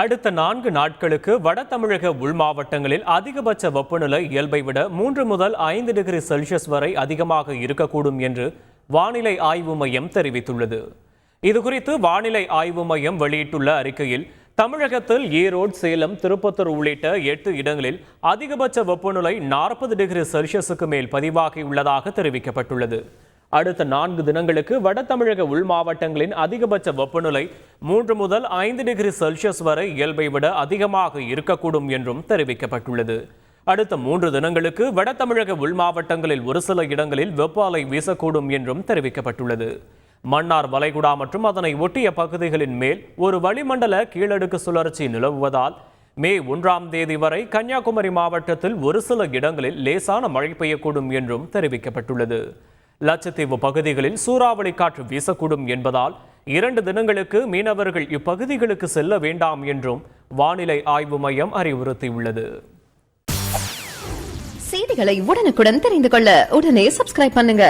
அடுத்த நான்கு நாட்களுக்கு வட தமிழக உள் மாவட்டங்களில் அதிகபட்ச வெப்பநிலை இயல்பை விட மூன்று முதல் ஐந்து டிகிரி செல்சியஸ் வரை அதிகமாக இருக்கக்கூடும் என்று வானிலை ஆய்வு மையம் தெரிவித்துள்ளது. இதுகுறித்து வானிலை ஆய்வு மையம் வெளியிட்டுள்ள அறிக்கையில் தமிழகத்தில் ஈரோடு சேலம் திருப்பத்தூர் உள்ளிட்ட எட்டு இடங்களில் அதிகபட்ச வெப்பநிலை நாற்பது டிகிரி செல்சியஸுக்கு மேல் பதிவாகியுள்ளதாக தெரிவிக்கப்பட்டுள்ளது. அடுத்த நான்கு தினங்களுக்கு வட தமிழக உள் மாவட்டங்களின் அதிகபட்ச வெப்பநிலை மூன்று முதல் ஐந்து டிகிரி செல்சியஸ் வரை இயல்பை விட அதிகமாக இருக்கக்கூடும் என்றும் தெரிவிக்கப்பட்டுள்ளது. அடுத்த மூன்று தினங்களுக்கு வட தமிழக உள் மாவட்டங்களில் ஒரு சில இடங்களில் வெப்ப அலை வீசக்கூடும் என்றும் தெரிவிக்கப்பட்டுள்ளது. மன்னார் வளைகுடா மற்றும் அதனை ஒட்டிய பகுதிகளின் மேல் ஒரு வளிமண்டல கீழடுக்கு சுழற்சி நிலவுவதால் மே ஒன்றாம் தேதி வரை கன்னியாகுமரி மாவட்டத்தில் ஒரு சில இடங்களில் லேசான மழை பெய்யக்கூடும் என்றும் தெரிவிக்கப்பட்டுள்ளது. லட்சத்தீவு பகுதிகளில் சூறாவளி காற்று வீசக்கூடும் என்பதால் இரண்டு தினங்களுக்கு மீனவர்கள் இப்பகுதிகளுக்கு செல்ல வேண்டாம் என்றும் வானிலை ஆய்வு மையம் அறிவுறுத்தியுள்ளது. செய்திகளை உடனுக்குடன் தெரிந்து கொள்ள உடனே சப்ஸ்கிரைப் பண்ணுங்க.